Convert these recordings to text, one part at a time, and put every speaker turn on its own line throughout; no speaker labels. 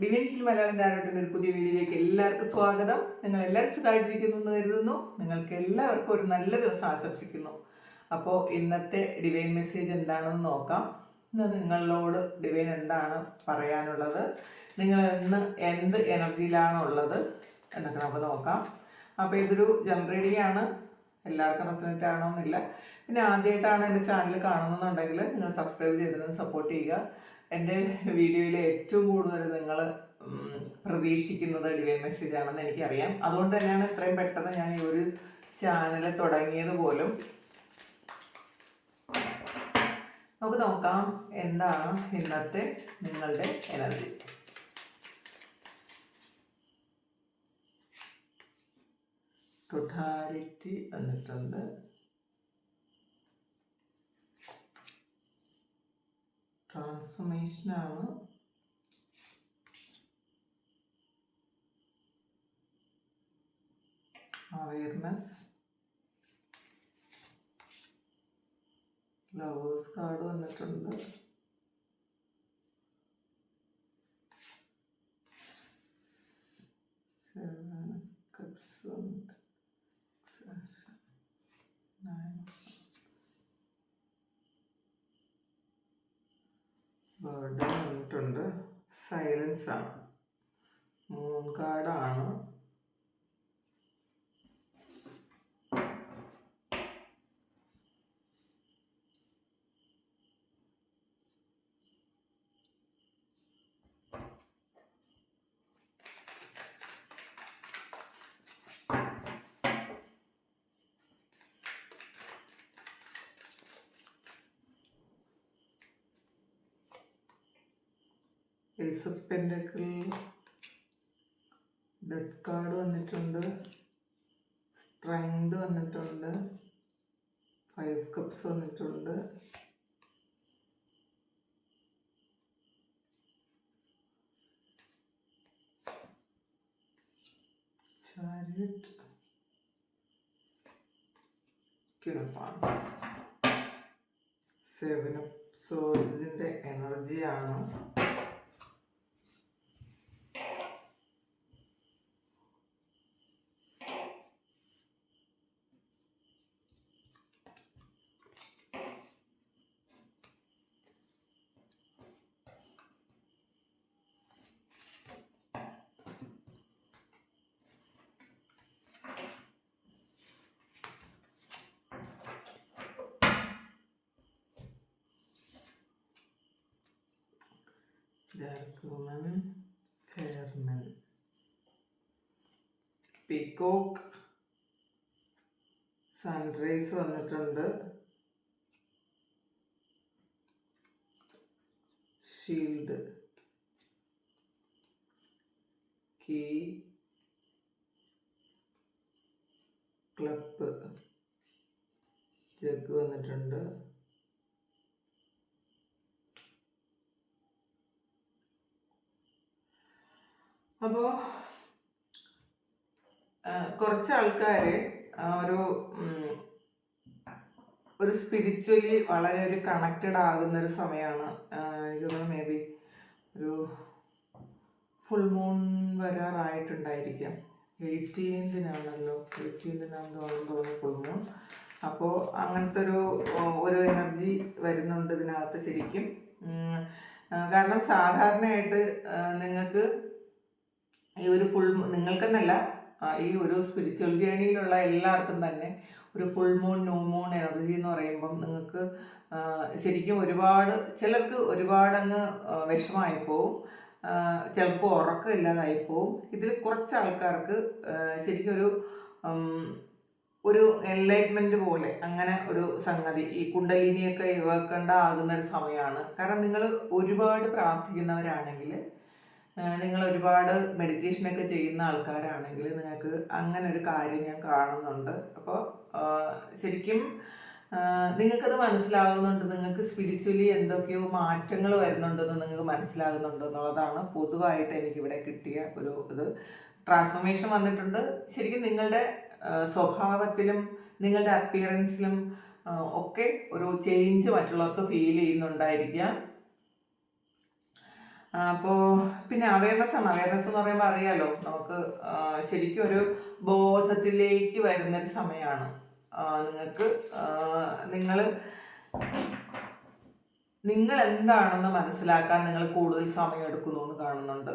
Divine hill Malayalam ഡയറക്ടറിന്റെ ഒരു പുതിയ വീഡിയോയിലേക്ക് എല്ലാവർക്കും സ്വാഗതം. നിങ്ങൾ എല്ലാവരും സുഖമായിട്ടിരിക്കുന്നു എന്ന് കരുതുന്നു. നിങ്ങൾക്ക് എല്ലാവർക്കും ഒരു നല്ല ദിവസം ആശംസിക്കുന്നു. അപ്പോൾ ഇന്നത്തെ ഡിവൈൻ മെസ്സേജ് എന്താണെന്ന് നോക്കാം. ഇന്ന് നിങ്ങളോട് ഡിവൈൻ എന്താണ് പറയാനുള്ളത്? നിങ്ങൾ ഇന്ന് എന്ത് എനർജിയിലാണ് ഉള്ളത് എന്നൊക്കെ നമുക്ക് നോക്കാം. അപ്പോൾ ഇതൊരു ജനറേഡിംഗ് ആണ് എല്ലാവർക്കും റെസനേറ്റ് പിന്നെ ആദ്യമായിട്ടാണ് എന്റെ ചാനൽ കാണുന്നുണ്ടെങ്കിൽ നിങ്ങൾ സബ്സ്ക്രൈബ് ചെയ്തതിന് സപ്പോർട്ട് ചെയ്യുക. എന്റെ വീഡിയോയിൽ ഏറ്റവും കൂടുതൽ നിങ്ങൾ പ്രതീക്ഷിക്കുന്നത് ഡിവൈൻ മെസ്സേജ് ആണെന്ന് എനിക്കറിയാം. അതുകൊണ്ട് തന്നെയാണ് ഇത്രയും പെട്ടെന്ന് ഞാൻ ഈ ഒരു ചാനൽ തുടങ്ങിയത് പോലും. നമുക്ക് നോക്കാം എന്താണ് ഇന്നത്തെ നിങ്ങളുടെ എനർജി ടൊട്ടാലിറ്റി വന്നിട്ടുണ്ട്. ട്രാൻസ്ഫോർമേഷനാണ് അവയർനെസ് ലവേഴ്സ് കാർഡ് വന്നിട്ടുണ്ട്. pensar. Ace of pentacle death card വന്നിട്ടുണ്ട് സ്ട്രെങ്ത് വന്നിട്ടുണ്ട് ഫൈവ് കപ്സ് വന്നിട്ടുണ്ട്. ചാരിറ്റ് ക്യൂനഫാൻസ് സെവൻ ഓഫ് സോൾസിന്റെ എനർജിയാണ് Dark woman, പിക്കോക്ക് സൺറൈസ് വന്നിട്ടുണ്ട്. ഷീൽഡ് കീ ക്ലപ്പ് ജഗ് വന്നിട്ടുണ്ട്. അപ്പോൾ കുറച്ച് ആൾക്കാർ ഒരു ഒരു സ്പിരിച്വലി വളരെ ഒരു കണക്റ്റഡ് ആകുന്ന ഒരു സമയമാണ് എനിക്ക് തോന്നുന്നു മേ ബി ഒരു ഫുൾ മൂൺ വരാറായിട്ടുണ്ടായിരിക്കാം. എയ്റ്റീൻതിനാണല്ലോ തോന്നുന്നു തോന്നുന്നു ഫുൾ മൂൺ അപ്പോൾ അങ്ങനത്തെ ഒരു ഒരു എനർജി വരുന്നുണ്ട് ഇതിനകത്ത് ശരിക്കും. കാരണം സാധാരണയായിട്ട് നിങ്ങൾക്ക് ഈ ഒരു ഫുൾ നിങ്ങൾക്കെന്നല്ല ഈ ഒരു സ്പിരിച്വൽ ജേണിയിലുള്ള എല്ലാവർക്കും തന്നെ ഒരു full moon new moon energy എന്ന് പറയുമ്പം നിങ്ങൾക്ക് ശരിക്കും ഒരുപാട് ചിലർക്ക് ഒരുപാടങ്ങ് വിഷമായി പോവും ആ, ചിലപ്പോൾ ഉറക്കമില്ലാതായി പോവും ഇതിൽ കുറച്ച് ആൾക്കാർക്ക് ശരിക്കും ഒരു ഒരു എൻലൈറ്റ്മെന്റ് പോലെ അങ്ങനെ ഒരു സംഗതി ഈ കുണ്ടലിനിയൊക്കെ ഇവക്കേണ്ട ആകുന്ന ഒരു സമയമാണ്. കാരണം നിങ്ങൾ ഒരുപാട് പ്രാർത്ഥിക്കുന്നവരാണെങ്കിൽ നിങ്ങൾ ഒരുപാട് മെഡിറ്റേഷനൊക്കെ ചെയ്യുന്ന ആൾക്കാരാണെങ്കിൽ നിങ്ങൾക്ക് അങ്ങനെ ഒരു കാര്യം ഞാൻ കാണുന്നുണ്ട്. അപ്പോൾ ശരിക്കും നിങ്ങൾക്കത് മനസ്സിലാകുന്നുണ്ട്. നിങ്ങൾക്ക് സ്പിരിച്വലി എന്തൊക്കെയോ മാറ്റങ്ങൾ വരുന്നുണ്ടെന്ന് നിങ്ങൾക്ക് മനസ്സിലാകുന്നുണ്ട് എന്നുള്ളതാണ് പൊതുവായിട്ട് എനിക്കിവിടെ കിട്ടിയ ഒരു ഇത്. ട്രാൻസ്ഫോർമേഷൻ വന്നിട്ടുണ്ട്. ശരിക്കും നിങ്ങളുടെ സ്വഭാവത്തിലും നിങ്ങളുടെ അപ്പിയറൻസിലും ഒക്കെ ഒരു ചേഞ്ച് മറ്റുള്ളവർക്ക് ഫീൽ ചെയ്യുന്നുണ്ടായിരിക്കാം. അപ്പോൾ പിന്നെ അവയർനെസ് ആണ്. അവയർനെസ് എന്ന് പറയുമ്പോൾ അറിയാലോ നമുക്ക് ശരിക്കും ഒരു ബോധത്തിലേക്ക് വരുന്നൊരു സമയമാണ് നിങ്ങൾക്ക് നിങ്ങൾ നിങ്ങൾ എന്താണെന്ന് മനസ്സിലാക്കാൻ നിങ്ങൾ കൂടുതൽ സമയം എടുക്കുന്നു എന്ന് കാണുന്നുണ്ട്.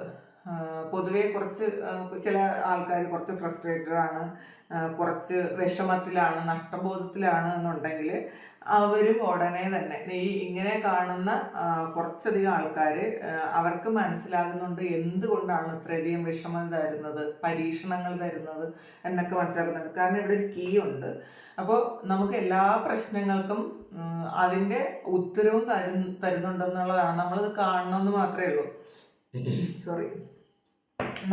പൊതുവെ കുറച്ച് ചില ആൾക്കാർ കുറച്ച് ഫ്രസ്ട്രേറ്റഡ് ആണ്. കുറച്ച് വിഷമത്തിലാണ് നഷ്ടബോധത്തിലാണ് എന്നുണ്ടെങ്കിൽ അവരും ഉടനെ തന്നെ ഈ ഇങ്ങനെ കാണുന്ന കുറച്ചധികം ആൾക്കാർ അവർക്ക് മനസ്സിലാകുന്നുണ്ട് എന്തുകൊണ്ടാണ് ഇത്രയധികം വിഷമം തരുന്നത് പരീക്ഷണങ്ങൾ തരുന്നത് എന്നൊക്കെ മനസ്സിലാക്കുന്നുണ്ട്. കാരണം ഇവിടെ ഒരു കീ ഉണ്ട്. അപ്പോൾ നമുക്ക് എല്ലാ പ്രശ്നങ്ങൾക്കും അതിന്റെ ഉത്തരവും തരു തരുന്നുണ്ടെന്നുള്ളതാണ് നമ്മളത് കാണണമെന്ന് മാത്രമേ ഉള്ളൂ. സോറി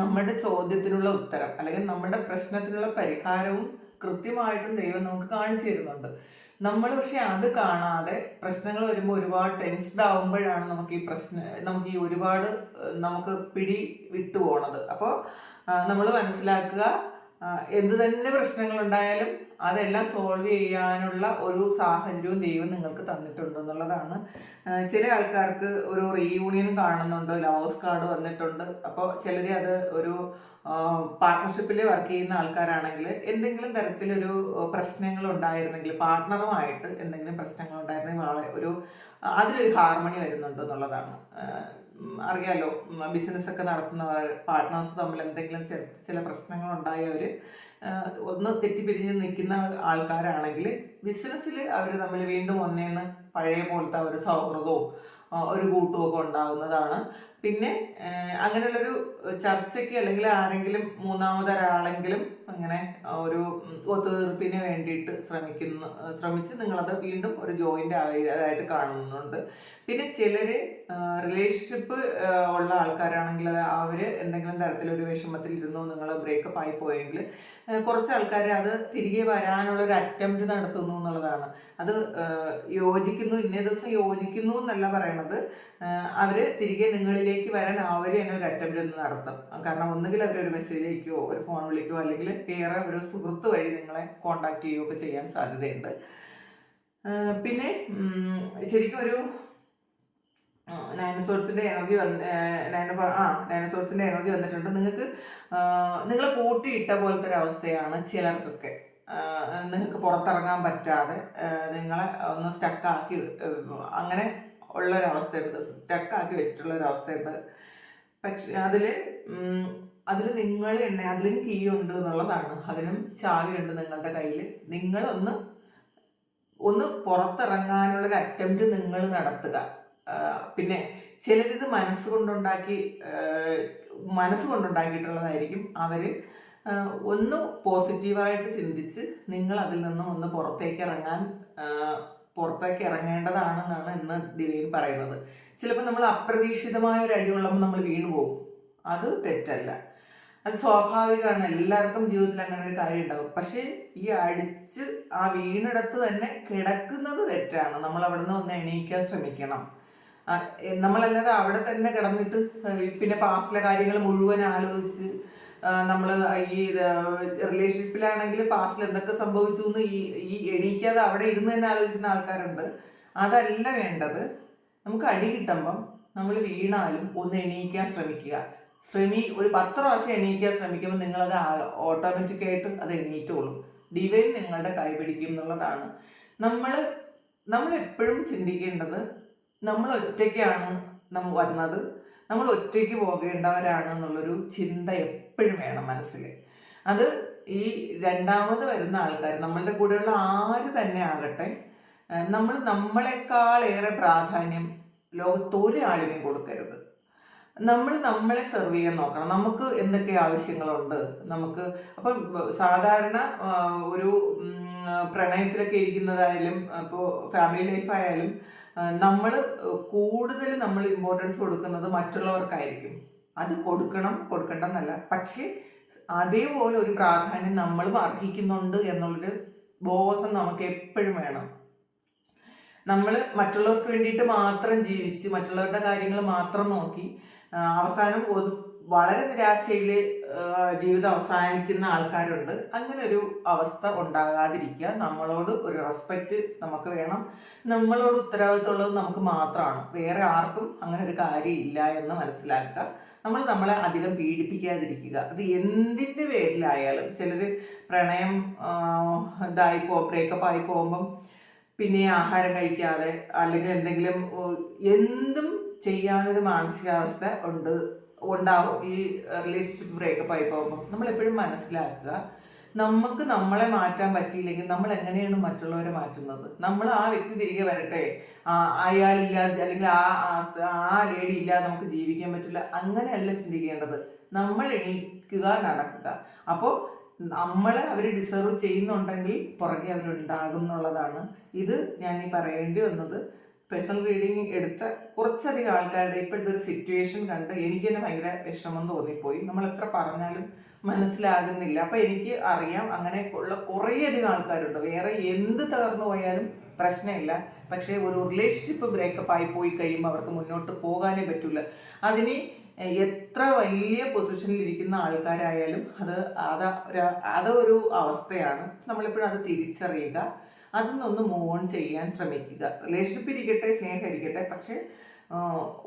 നമ്മുടെ ചോദ്യത്തിനുള്ള ഉത്തരം അല്ലെങ്കിൽ നമ്മുടെ പ്രശ്നത്തിനുള്ള പരിഹാരവും കൃത്യമായിട്ടും ദൈവം നമുക്ക് കാണിച്ചു തരുന്നുണ്ട്. നമ്മൾ പക്ഷെ അത് കാണാതെ പ്രശ്നങ്ങൾ വരുമ്പോൾ ഒരുപാട് ടെൻസ്ഡ് ആവുമ്പോഴാണ് നമുക്ക് ഈ പ്രശ്നം നമുക്ക് ഈ ഒരുപാട് നമുക്ക് പിടി വിട്ടു പോണത്. അപ്പോൾ നമ്മൾ മനസ്സിലാക്കുക എന്ത് തന്നെ പ്രശ്നങ്ങൾ ഉണ്ടായാലും അതെല്ലാം സോൾവ് ചെയ്യാനുള്ള ഒരു സാഹചര്യവും ദൈവം നിങ്ങൾക്ക് തന്നിട്ടുണ്ട് എന്നുള്ളതാണ്. ചില ആൾക്കാർക്ക് ഒരു റീയൂണിയൻ കാണുന്നുണ്ട് ലവേഴ്സ് കാർഡ് വന്നിട്ടുണ്ട്. അപ്പോൾ ചിലർ അത് ഒരു പാർട്ട്ണർഷിപ്പിൽ വർക്ക് ചെയ്യുന്ന ആൾക്കാരാണെങ്കിൽ എന്തെങ്കിലും തരത്തിലൊരു പ്രശ്നങ്ങൾ ഉണ്ടായിരുന്നെങ്കിൽ പാർട്ട്ണറുമായിട്ട് എന്തെങ്കിലും പ്രശ്നങ്ങൾ ഉണ്ടായിരുന്നെങ്കിൽ ഒരു അതിലൊരു ഹാർമണി വരുന്നുണ്ട് എന്നുള്ളതാണ്. അറിയാലോ ബിസിനസ് ഒക്കെ നടത്തുന്നവർ പാർട്ട്നേഴ്സ് തമ്മിൽ എന്തെങ്കിലും ചില പ്രശ്നങ്ങൾ ഉണ്ടായവർ ഒന്ന് തെറ്റിപ്പിരിഞ്ഞ് നിൽക്കുന്ന ആൾക്കാരാണെങ്കിൽ ബിസിനസ്സിൽ അവർ തമ്മിൽ വീണ്ടും ഒന്നേന്ന് പഴയ പോലത്തെ ഒരു സൗഹൃദവും ഒരു കൂട്ടുമൊക്കെ ഉണ്ടാകുന്നതാണ് പിന്നെ അങ്ങനെയുള്ളൊരു ചർച്ചയ്ക്ക് അല്ലെങ്കിൽ ആരെങ്കിലും മൂന്നാമതൊരാളെങ്കിലും അങ്ങനെ ഒരു ഒത്തുതീർപ്പിന് വേണ്ടിയിട്ട് ശ്രമിക്കുന്നു ശ്രമിച്ച് നിങ്ങളത് വീണ്ടും ഒരു ജോയിന്റ് ആയതായിട്ട് കാണുന്നുണ്ട്. പിന്നെ ചിലർ റിലേഷൻഷിപ്പ് ഉള്ള ആൾക്കാരാണെങ്കിൽ അവർ എന്തെങ്കിലും തരത്തിലൊരു വിഷമത്തിൽ ഇരുന്നു നിങ്ങൾ ബ്രേക്കപ്പ് ആയി പോയെങ്കിൽ കുറച്ച് ആൾക്കാർ അത് തിരികെ വരാനുള്ള ഒരു അറ്റംപ്റ്റ് നടത്തുന്നു എന്നുള്ളതാണ്. അത് യോജിക്കുന്നു ഇന്നേ ദിവസം യോജിക്കുന്നു എന്നല്ല പറയണത്. അവർ തിരികെ നിങ്ങളിലേക്ക് വരാൻ അവർ തന്നെ ഒരു അറ്റംപ്റ്റ് ഒന്ന് നടത്തും. കാരണം ഒന്നുകിൽ അവരൊരു മെസ്സേജ് അയക്കുകയോ ഒരു ഫോൺ വിളിക്കുകയോ അല്ലെങ്കിൽ വേറെ ഒരു സുഹൃത്ത് വഴി നിങ്ങളെ കോണ്ടാക്ട് ചെയ്യുകയോ ഒക്കെ ചെയ്യാൻ സാധ്യതയുണ്ട്. പിന്നെ ശരിക്കും ഒരു നയനസോഴ്സിന്റെ എനർജി വന്ന് നയന ആ നയനസോഴ്സിന്റെ എനർജി വന്നിട്ടുണ്ട്. നിങ്ങൾക്ക് നിങ്ങൾ പൂട്ടിയിട്ട പോലത്തെ ഒരു അവസ്ഥയാണ് ചിലർക്കൊക്കെ. നിങ്ങൾക്ക് പുറത്തിറങ്ങാൻ പറ്റാതെ നിങ്ങളെ ഒന്ന് സ്റ്റക്കാക്കി അങ്ങനെ ഉള്ള ഒരു അവസ്ഥയുണ്ട് സ്റ്റക്കാക്കി വെച്ചിട്ടുള്ള ഒരു അവസ്ഥയുണ്ട് പക്ഷെ അതിൽ അതിൽ നിങ്ങൾ തന്നെ അതിലും കീ ഉണ്ട് എന്നുള്ളതാണ്. അതിനും ചാവിയുണ്ട് നിങ്ങളുടെ കയ്യിൽ നിങ്ങളൊന്ന് ഒന്ന് പുറത്തിറങ്ങാനുള്ളൊരു അറ്റംപ്റ്റ് നിങ്ങൾ നടത്തുക. പിന്നെ ചിലരിത് മനസ്സുകൊണ്ടുണ്ടാക്കി മനസ്സ് മനസ്സുകൊണ്ടുണ്ടാക്കിയിട്ടുള്ളതായിരിക്കും. അവർ ഒന്ന് പോസിറ്റീവായിട്ട് ചിന്തിച്ച് നിങ്ങൾ അതിൽ നിന്നും ഒന്ന് പുറത്തേക്ക് ഇറങ്ങാൻ പുറത്തേക്ക് ഇറങ്ങേണ്ടതാണെന്നാണ് ഇന്ന് ദിലീൻ പറയുന്നത്. ചിലപ്പോൾ നമ്മൾ അപ്രതീക്ഷിതമായ ഒരു അടി ഉള്ളപ്പോൾ നമ്മൾ വീണു പോകും. അത് തെറ്റല്ല. അത് സ്വാഭാവികമാണ്. എല്ലാവർക്കും ജീവിതത്തിൽ അങ്ങനെ ഒരു കാര്യം ഉണ്ടാവും. പക്ഷേ ഈ അടിച്ച് ആ വീണിടത്ത് തന്നെ കിടക്കുന്നത് തെറ്റാണ്. നമ്മൾ അവിടെ നിന്ന് ഒന്ന് എണീക്കാൻ ശ്രമിക്കണം. നമ്മളല്ലാതെ അവിടെ തന്നെ കിടന്നിട്ട് പിന്നെ പാസ്റ്റിലെ കാര്യങ്ങൾ മുഴുവൻ ആലോചിച്ച് നമ്മൾ ഈ റിലേഷൻഷിപ്പിലാണെങ്കിൽ പാസ്റ്റിൽ എന്തൊക്കെ സംഭവിച്ചു എന്ന് ഈ ഈ എണീക്കാതെ അവിടെ ഇരുന്ന് തന്നെ ആലോചിക്കുന്ന ആൾക്കാരുണ്ട്. അതല്ല വേണ്ടത്. നമുക്ക് അടി കിട്ടുമ്പം നമ്മൾ വീണാലും ഒന്ന് എണീക്കാൻ ശ്രമിക്കുക. ശ്രമി ഒരു പത്ത് പ്രാവശ്യം എണീക്കാൻ ശ്രമിക്കുമ്പോൾ നിങ്ങളത് ഓട്ടോമാറ്റിക്കായിട്ട് അത് എണീറ്റോളും. ഡിവൈൻ നിങ്ങളുടെ കൈ പിടിക്കും എന്നുള്ളതാണ്. നമ്മൾ നമ്മൾ എപ്പോഴും ചിന്തിക്കേണ്ടത് നമ്മൾ ഒറ്റയ്ക്കാണ് നമ്മൾ വന്നത്. നമ്മൾ ഒറ്റയ്ക്ക് പോകേണ്ടവരാണ് എന്നുള്ളൊരു ചിന്ത എപ്പോഴും വേണം മനസ്സിൽ. അത് ഈ രണ്ടാമത് വരുന്ന ആൾക്കാർ നമ്മളുടെ കൂടെയുള്ള ആര് തന്നെ ആകട്ടെ നമ്മൾ നമ്മളെക്കാൾ ഏറെ പ്രാധാന്യം ലോകത്തൊരാളിനും കൊടുക്കരുത്. നമ്മൾ നമ്മളെ സെർവ് ചെയ്യാൻ നോക്കണം. നമുക്ക് എന്തൊക്കെ ആവശ്യങ്ങളുണ്ട്? നമുക്ക് അപ്പം സാധാരണ ഒരു പ്രണയത്തിലൊക്കെ ഇരിക്കുന്നതായാലും ഇപ്പോൾ ഫാമിലി ലൈഫ് ആയാലും നമ്മൾ കൂടുതൽ നമ്മൾ ഇമ്പോർട്ടൻസ് കൊടുക്കുന്നത് മറ്റുള്ളവർക്കായിരിക്കും. അത് കൊടുക്കണം കൊടുക്കണ്ട കൊടുക്കണ്ടെന്നല്ല. പക്ഷേ അതേപോലെ ഒരു പ്രാധാന്യം നമ്മൾ അർഹിക്കുന്നുണ്ട് എന്നുള്ളൊരു ബോധം നമുക്ക് എപ്പോഴും വേണം. നമ്മൾ മറ്റുള്ളവർക്ക് വേണ്ടിയിട്ട് മാത്രം ജീവിച്ച് മറ്റുള്ളവരുടെ കാര്യങ്ങൾ മാത്രം നോക്കി അവസാനം വളരെ നിരാശയിൽ ജീവിതം അവസാനിക്കുന്ന ആൾക്കാരുണ്ട്. അങ്ങനെ ഒരു അവസ്ഥ ഉണ്ടാകാതിരിക്കുക. നമ്മളോട് ഒരു റെസ്പെക്റ്റ് നമുക്ക് വേണം. നമ്മളോട് ഉത്തരവാദിത്തമുള്ളത് നമുക്ക് മാത്രമാണ്. വേറെ ആർക്കും അങ്ങനെ ഒരു കാര്യം ഇല്ല എന്ന് മനസ്സിലാക്കുക. നമ്മൾ നമ്മളെ അധികം പീഡിപ്പിക്കാതിരിക്കുക. അത് എന്തിന്റെ പേരിലായാലും ചിലർ പ്രണയം ഇതായി പോ ബ്രേക്കപ്പ് ആയി പോകുമ്പം പിന്നെ ആഹാരം കഴിക്കാതെ അല്ലെങ്കിൽ എന്തെങ്കിലും എന്തും ചെയ്യാനൊരു മാനസികാവസ്ഥ ഉണ്ട് ഉണ്ടാവും ഈ റിലേഷൻഷിപ്പ് ബ്രേക്കപ്പ് ആയി പോകുമ്പോൾ. നമ്മൾ എപ്പോഴും മനസ്സിലാക്കുക നമുക്ക് നമ്മളെ മാറ്റാൻ പറ്റിയില്ലെങ്കിൽ നമ്മൾ എങ്ങനെയാണ് മറ്റുള്ളവരെ മാറ്റുന്നത്? നമ്മൾ ആ വ്യക്തി തിരികെ വരട്ടെ. അയാളില്ലാതെ അല്ലെങ്കിൽ ആ ആ- ആ ലേഡി ഇല്ലാതെ നമുക്ക് ജീവിക്കാൻ പറ്റില്ല. അങ്ങനെയല്ല ചിന്തിക്കേണ്ടത്. നമ്മൾ എണീക്കുക നടക്കുക. അപ്പോൾ നമ്മൾ അവർ ഡിസർവ് ചെയ്യുന്നുണ്ടെങ്കിൽ പുറകെ അവരുണ്ടാകും എന്നുള്ളതാണ് ഇത് ഞാൻ ഈ പറയേണ്ടി വന്നത്. പേഴ്സണൽ റീഡിങ് എടുത്ത കുറച്ചധികം ആൾക്കാരുടെ ഇപ്പോഴത്തെ ഒരു സിറ്റുവേഷൻ കണ്ട് എനിക്ക് തന്നെ ഭയങ്കര വിഷമം തോന്നിപ്പോയി. നമ്മൾ എത്ര പറഞ്ഞാലും മനസ്സിലാകുന്നില്ല. അപ്പം എനിക്ക് അറിയാം അങ്ങനെ ഉള്ള കുറേയധികം ആൾക്കാരുണ്ട്. വേറെ എന്ത് തകർന്നു പോയാലും പ്രശ്നമില്ല. പക്ഷേ ഒരു റിലേഷൻഷിപ്പ് ബ്രേക്കപ്പ് ആയി പോയി കഴിയുമ്പോൾ അവർക്ക് മുന്നോട്ട് പോകാനേ പറ്റില്ല അതിന് എത്ര വലിയ പൊസിഷനിൽ ഇരിക്കുന്ന ആൾക്കാരായാലും അത് അത് ഒരു- അവസ്ഥയാണ്. നമ്മളിപ്പോഴും അത് തിരിച്ചറിയുക. അതിൽ നിന്നൊന്ന് മൂവ് ഓൺ ചെയ്യാൻ ശ്രമിക്കുക. റിലേഷൻഷിപ്പ് ഇരിക്കട്ടെ സ്നേഹം ഇരിക്കട്ടെ പക്ഷേ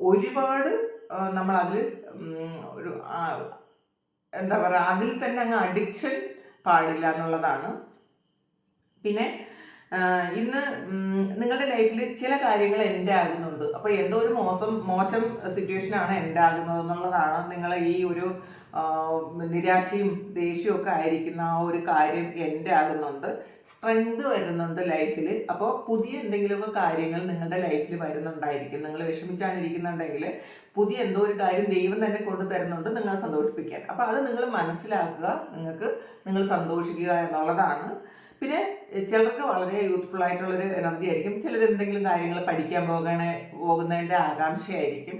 ഒരുപാട് നമ്മൾ അതിൽ ഒരു എന്താ പറയുക അതിൽ തന്നെ അങ്ങ് അഡിക്ഷൻ പാടില്ല എന്നുള്ളതാണ്. പിന്നെ ഇന്ന് നിങ്ങളുടെ ലൈഫിൽ ചില കാര്യങ്ങൾ എന്റെ ആകുന്നുണ്ട് അപ്പോൾ എന്തോ ഒരു മോശം മോശം സിറ്റുവേഷനാണ് എന്റെ ആകുന്നത് എന്നുള്ളതാണ് നിങ്ങൾ ഈ ഒരു നിരാശയും ദേഷ്യവും ഒക്കെ ആയിരിക്കുന്ന ആ ഒരു കാര്യം എന്റെ ആകുന്നുണ്ട്. സ്ട്രെങ്ത് വരുന്നുണ്ട് ലൈഫിൽ അപ്പോൾ പുതിയ എന്തെങ്കിലുമൊക്കെ കാര്യങ്ങൾ നിങ്ങളുടെ ലൈഫിൽ വരുന്നുണ്ടായിരിക്കും. നിങ്ങൾ വിഷമിച്ചാണ് ഇരിക്കുന്നുണ്ടെങ്കിൽ പുതിയ എന്തോ ഒരു കാര്യം ദൈവം തന്നെ കൊണ്ടു തരുന്നുണ്ട് നിങ്ങളെ സന്തോഷിപ്പിക്കാൻ. അപ്പോൾ അത് നിങ്ങൾ മനസ്സിലാക്കുക. നിങ്ങൾക്ക് നിങ്ങൾ സന്തോഷിക്കുക എന്നുള്ളതാണ്. പിന്നെ ചിലർക്ക് വളരെ യൂത്ത്ഫുൾ ആയിട്ടുള്ളൊരു എനർജി ആയിരിക്കും. ചിലർ എന്തെങ്കിലും കാര്യങ്ങൾ പഠിക്കാൻ പോകണ പോകുന്നതിന്റെ ആകാംക്ഷയായിരിക്കും.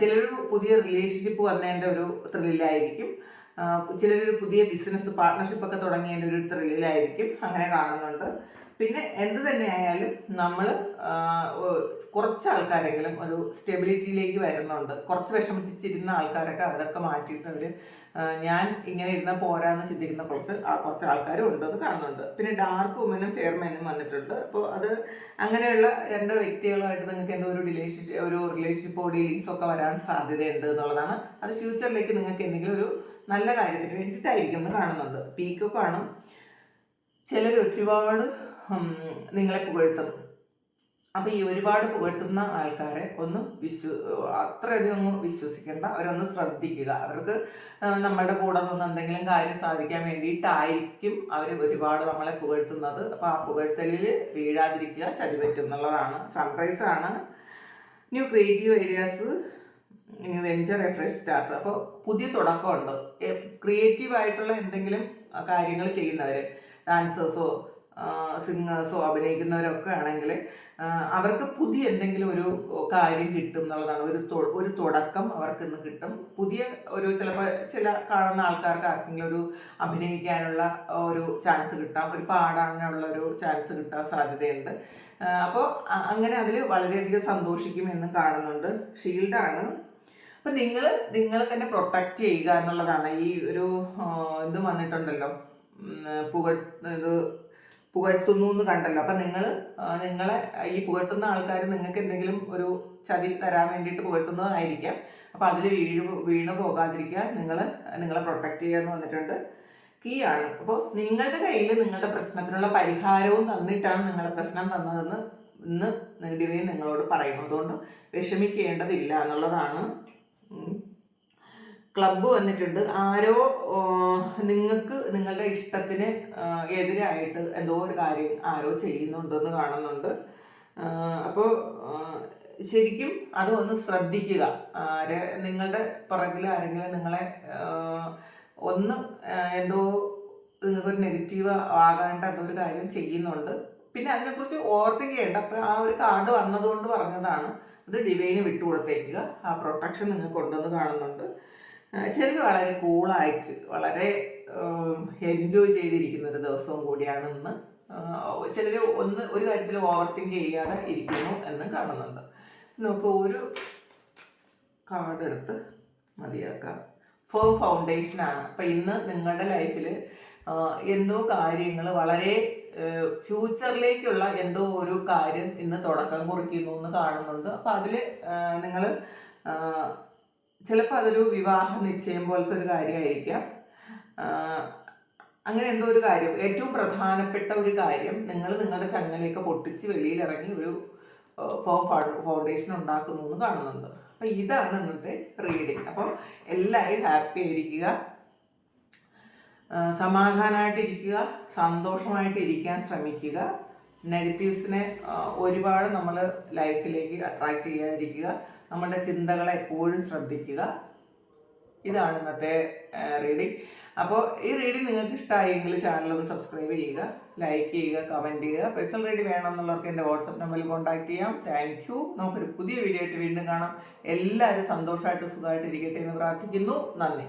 ചിലർ പുതിയ റിലേഷൻഷിപ്പ് വന്നതിന്റെ ഒരു ത്രില്ലായിരിക്കും ചിലരൊരു പുതിയ ബിസിനസ് പാർട്ട്ണർഷിപ്പ് ഒക്കെ തുടങ്ങിയതിന്റെ ഒരു ത്രില്ലായിരിക്കും അങ്ങനെ കാണുന്നുണ്ട്. പിന്നെ എന്ത് തന്നെ ആയാലും നമ്മൾ കുറച്ച് ആൾക്കാരെങ്കിലും ഒരു സ്റ്റെബിലിറ്റിയിലേക്ക് വരുന്നുണ്ട്. കുറച്ച് വിഷമിച്ചിരുന്ന ആൾക്കാരൊക്കെ അതൊക്കെ മാറ്റിയിട്ട് അവർ ഞാൻ ഇങ്ങനെ ഇരുന്ന പോരാന്ന് ചിന്തിക്കുന്ന കുറച്ച് കുറച്ച് ആൾക്കാരും ഉണ്ട് അത് കാണുന്നുണ്ട്. പിന്നെ ഡാർക്ക് വുമനും ഫെയർ മെനും വന്നിട്ടുണ്ട്. അപ്പോൾ അത് അങ്ങനെയുള്ള രണ്ട് വ്യക്തികളുമായിട്ട് നിങ്ങൾക്ക് എന്തോ ഒരു റിലേഷൻഷിപ്പ് ഒരു റിലേഷൻഷിപ്പോ ഡീലിങ്സ് ഒക്കെ വരാൻ സാധ്യതയുണ്ട് എന്നുള്ളതാണ്. അത് ഫ്യൂച്ചറിലേക്ക് നിങ്ങൾക്ക് എന്തെങ്കിലും ഒരു നല്ല കാര്യത്തിന് വേണ്ടിയിട്ടായിരിക്കും എന്ന് കാണുന്നുണ്ട്. പീക്ക് കാണും. ചിലർ ഒരുപാട് നിങ്ങളെ പുകഴ്ത്തും. അപ്പോൾ ഈ ഒരുപാട് പുകഴ്ത്തുന്ന ആൾക്കാരെ ഒന്ന് വിശ്വ അത്രയധികം വിശ്വസിക്കേണ്ട. അവരൊന്ന് ശ്രദ്ധിക്കുക. അവർക്ക് നമ്മളുടെ കൂടെ നിന്ന് എന്തെങ്കിലും കാര്യം സാധിക്കാൻ വേണ്ടിയിട്ടായിരിക്കും അവർ ഒരുപാട് നമ്മളെ പുകഴ്ത്തുന്നത്. അപ്പോൾ ആ പുകഴ്ത്തലിൽ വീഴാതിരിക്കുക ചതിപറ്റും എന്നുള്ളതാണ്. സൺറൈസ് ആണ്. New creative ideas new venture a fresh fresh start അപ്പോൾ പുതിയ തുടക്കമുണ്ട്. ക്രിയേറ്റീവ് ആയിട്ടുള്ള എന്തെങ്കിലും കാര്യങ്ങൾ ചെയ്യുന്നവർ ഡാൻസേഴ്സോ സിംഗേഴ്സോ അഭിനയിക്കുന്നവരൊക്കെ ആണെങ്കിൽ അവർക്ക് പുതിയ എന്തെങ്കിലും ഒരു കാര്യം കിട്ടും എന്നുള്ളതാണ്. ഒരു ഒരു തുടക്കം അവർക്ക് ഇന്ന് കിട്ടും. പുതിയ ഒരു ചിലപ്പോൾ ചില കാണുന്ന ആൾക്കാർക്ക് ആർക്കെങ്കിലും ഒരു അഭിനയിക്കാനുള്ള ഒരു ചാൻസ് കിട്ടാം. ഒരു പാടാനുള്ള ഒരു ചാൻസ് കിട്ടാൻ സാധ്യതയുണ്ട്. അപ്പോൾ അങ്ങനെ അതിൽ വളരെയധികം സന്തോഷിക്കുമെന്ന് കാണുന്നുണ്ട്. ഷീൽഡാണ്. അപ്പം നിങ്ങൾ നിങ്ങൾ തന്നെ പ്രൊട്ടക്റ്റ് ചെയ്യുക എന്നുള്ളതാണ്. ഈ ഒരു ഇത് വന്നിട്ടുണ്ടല്ലോ. പുക ഇത് പുകഴ്ത്തുന്നു എന്ന് കണ്ടല്ലോ. അപ്പം നിങ്ങൾ നിങ്ങളെ ഈ പുകഴ്ത്തുന്ന ആൾക്കാർ നിങ്ങൾക്ക് എന്തെങ്കിലും ഒരു ചതി തരാൻ വേണ്ടിയിട്ട് പുകഴ്ത്തുന്നതായിരിക്കാം. അപ്പം അതിൽ വീഴ് വീണ് പോകാതിരിക്കുക നിങ്ങൾ നിങ്ങളെ പ്രൊട്ടക്റ്റ് ചെയ്യാന്ന് വന്നിട്ടുണ്ട്. കീ ആണ് അപ്പോൾ നിങ്ങളുടെ കയ്യിൽ നിങ്ങളുടെ പ്രശ്നത്തിനുള്ള പരിഹാരവും തന്നിട്ടാണ് നിങ്ങളുടെ പ്രശ്നം തന്നതെന്ന് ഇന്ന് ഡിവൈൻ നിങ്ങളോട് പറയുന്നതുകൊണ്ട് വിഷമിക്കേണ്ടതില്ല എന്നുള്ളതാണ്. ക്ലബ്ബ് വന്നിട്ടുണ്ട്. ആരോ നിങ്ങൾക്ക് നിങ്ങളുടെ ഇഷ്ടത്തിന് എതിരായിട്ട് എന്തോ ഒരു കാര്യം ആരോ ചെയ്യുന്നുണ്ടെന്ന് കാണുന്നുണ്ട്. അപ്പോൾ ശരിക്കും അത് ഒന്ന് ശ്രദ്ധിക്കുക. ആരെ നിങ്ങളുടെ പുറകിൽ ആരെങ്കിലും നിങ്ങളെ ഒന്ന് എന്തോ നിങ്ങൾക്കൊരു നെഗറ്റീവ് ആകാണ്ട് എന്തോ ഒരു കാര്യം ചെയ്യുന്നുണ്ട്. പിന്നെ അതിനെക്കുറിച്ച് ഓർത്തിക്കേണ്ട അപ്പോൾ ആ ഒരു കാർഡ് വന്നതുകൊണ്ട് പറഞ്ഞതാണ്. അത് ഡിവൈന് വിട്ടുകൊടുത്തേക്കുക. ആ പ്രൊട്ടക്ഷൻ നിങ്ങൾക്ക് ഉണ്ടെന്ന് കാണുന്നുണ്ട്. ചിലർ വളരെ കൂളായിട്ട് വളരെ എൻജോയ് ചെയ്തിരിക്കുന്ന ഒരു ദിവസവും കൂടിയാണ് ഇന്ന് ചിലർ ഒന്ന് ഒരു കാര്യത്തിൽ ഓവർ തിങ്ക് ചെയ്യാതെ ഇരിക്കുന്നു എന്ന് കാണുന്നുണ്ട്. നമുക്ക് ഒരു കാർഡ് എടുത്ത് മതിയാക്കാം. ഫേം ഫൗണ്ടേഷനാണ് അപ്പം ഇന്ന് നിങ്ങളുടെ ലൈഫിൽ എന്തോ കാര്യങ്ങൾ വളരെ ഫ്യൂച്ചറിലേക്കുള്ള എന്തോ ഒരു കാര്യം ഇന്ന് തുടക്കം കുറിക്കുന്നു എന്ന് കാണുന്നുണ്ട്. അപ്പം അതിൽ നിങ്ങൾ ചിലപ്പോൾ അതൊരു വിവാഹ നിശ്ചയം പോലത്തെ ഒരു കാര്യമായിരിക്കാം. അങ്ങനെ എന്തോ ഒരു കാര്യം. ഏറ്റവും പ്രധാനപ്പെട്ട ഒരു കാര്യം നിങ്ങൾ നിങ്ങളുടെ ചങ്ങലയൊക്കെ പൊട്ടിച്ച് വെളിയിലിറങ്ങി ഒരു ഫോം ഫൗണ്ടേഷൻ ഉണ്ടാക്കുന്നു എന്ന് കാണുന്നുണ്ട്. അപ്പം ഇതാണ് ഇന്നത്തെ റീഡിങ്. അപ്പം എല്ലാവരും ഹാപ്പി ആയിരിക്കുക. സമാധാനമായിട്ടിരിക്കുക സന്തോഷമായിട്ടിരിക്കാൻ ശ്രമിക്കുക. നെഗറ്റീവ്സിനെ ഒരുപാട് നമ്മൾ ലൈഫിലേക്ക് അട്രാക്റ്റ് ചെയ്യാതിരിക്കുക. നമ്മളുടെ ചിന്തകളെ എപ്പോഴും ശ്രദ്ധിക്കുക. ഇതാണ് ഇന്നത്തെ റീഡിങ് അപ്പോൾ ഈ റീഡിങ് നിങ്ങൾക്ക് ഇഷ്ടമായെങ്കിൽ ചാനൽ ഒന്ന് സബ്സ്ക്രൈബ് ചെയ്യുക ലൈക്ക് ചെയ്യുക കമന്റ് ചെയ്യുക. പേഴ്സണൽ റീഡിങ് വേണമെന്നുള്ളവർക്ക് എന്റെ വാട്സപ്പ് നമ്പറിൽ കോൺടാക്ട് ചെയ്യാം. താങ്ക് യു നമുക്കൊരു പുതിയ വീഡിയോ ആയിട്ട് വീണ്ടും കാണാം. എല്ലാവരും സന്തോഷമായിട്ട് സുഖമായിട്ട് ഇരിക്കട്ടെ എന്ന് പ്രാർത്ഥിക്കുന്നു. നന്ദി.